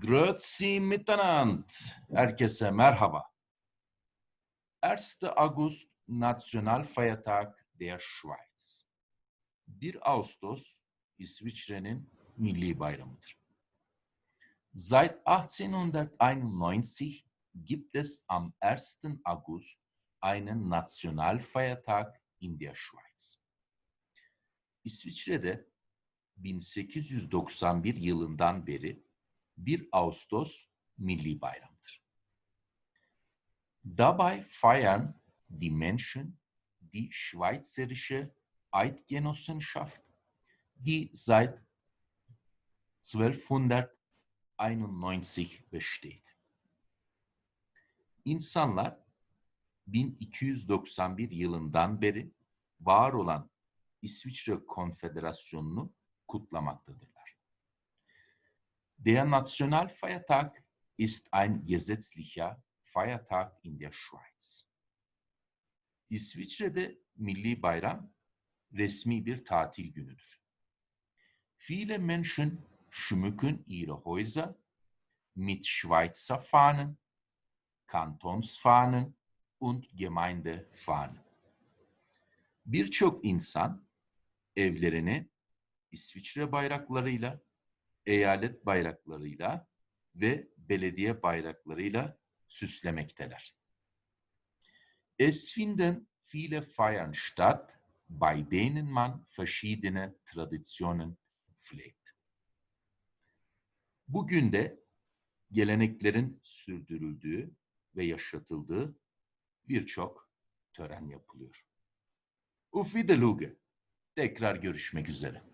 Grüezi miteinander. Herkese merhaba. 1. August Nationalfeiertag der Schweiz. 1 Ağustos İsviçre'nin milli bayramıdır. Seit 1891 gibt es am 1. August einen Nationalfeiertag in der Schweiz. İsviçre'de 1891 yılından beri 1 Ağustos milli bayramdır. Dabei feiern die Menschen die Schweizerische Eidgenossenschaft, die seit 1291 besteht. İnsanlar 1291 yılından beri var olan İsviçre Konfederasyonu'nu kutlamaktadırlar. Der Nationalfeiertag ist ein gesetzlicher Feiertag in der Schweiz. İsviçre'de milli bayram resmi bir tatil günüdür. Viele Menschen schmücken ihre Häuser mit Schweizer Fahnen, Kantonsfahnen und Gemeindefahnen. Birçok insan evlerini İsviçre bayraklarıyla, eyalet bayraklarıyla ve belediye bayraklarıyla süslemekteler. Es finden viele Feiern statt, bei denen man verschiedene Traditionen pflegt. Bugün de geleneklerin sürdürüldüğü ve yaşatıldığı birçok tören yapılıyor. Auf Wiederluge. Tekrar görüşmek üzere.